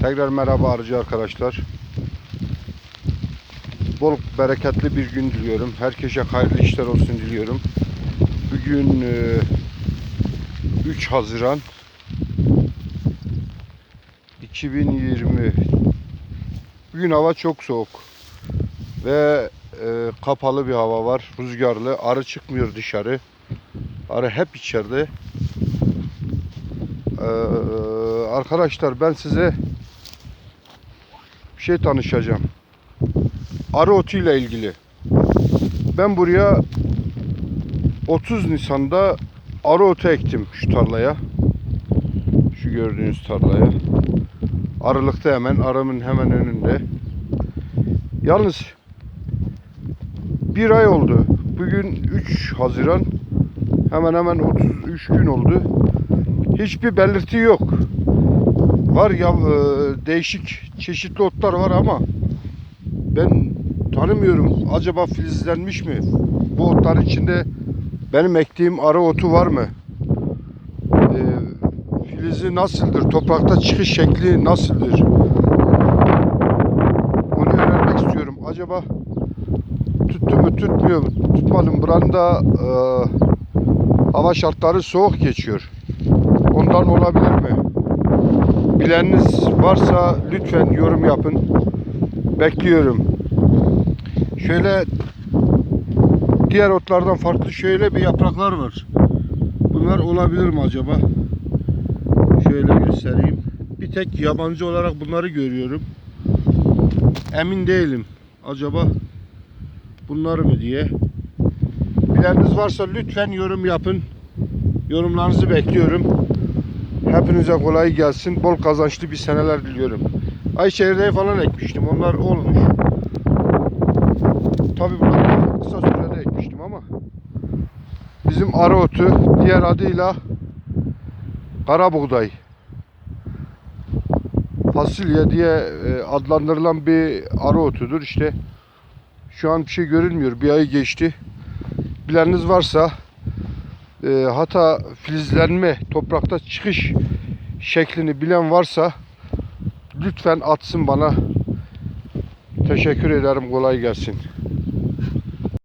Tekrar merhaba arıcı arkadaşlar. Bol bereketli bir gün diliyorum. Herkese hayırlı işler olsun diliyorum. Bugün e, 3 Haziran 2020 Bugün hava çok soğuk ve e, kapalı bir hava var. Rüzgarlı. Arı çıkmıyor dışarı. Arı hep içeride. Ee, arkadaşlar ben size bir şey tanışacağım. Arı otu ile ilgili. Ben buraya 30 Nisan'da arı otu ektim şu tarlaya. Şu gördüğünüz tarlaya. Arılıkta hemen arımın hemen önünde. Yalnız bir ay oldu. Bugün 3 Haziran. Hemen hemen 33 gün oldu. Hiçbir belirti yok. Var ya e, değişik çeşitli otlar var ama ben tanımıyorum. Acaba filizlenmiş mi? Bu otların içinde benim ektiğim arı otu var mı? E, filizi nasıldır? Toprakta çıkış şekli nasıldır? Onu öğrenmek istiyorum. Acaba tuttu mu tutmuyor mu? Tutmadım. Buranın da e, hava şartları soğuk geçiyor. Ondan olabilir mi? Bileniniz varsa lütfen yorum yapın. Bekliyorum. Şöyle diğer otlardan farklı şöyle bir yapraklar var. Bunlar olabilir mi acaba? Şöyle göstereyim. Bir tek yabancı olarak bunları görüyorum. Emin değilim. Acaba bunlar mı diye. Bileniniz varsa lütfen yorum yapın. Yorumlarınızı bekliyorum. Hepinize kolay gelsin. Bol kazançlı bir seneler diliyorum. Ayşehir'de falan ekmiştim. Onlar olmuş. Tabi bunları kısa sürede ekmiştim ama bizim arı otu diğer adıyla kara buğday fasulye diye e, adlandırılan bir arı otudur. İşte şu an bir şey görülmüyor. Bir ay geçti. Bileniniz varsa e, hata filizlenme, toprakta çıkış şeklini bilen varsa lütfen atsın bana. Teşekkür ederim. Kolay gelsin.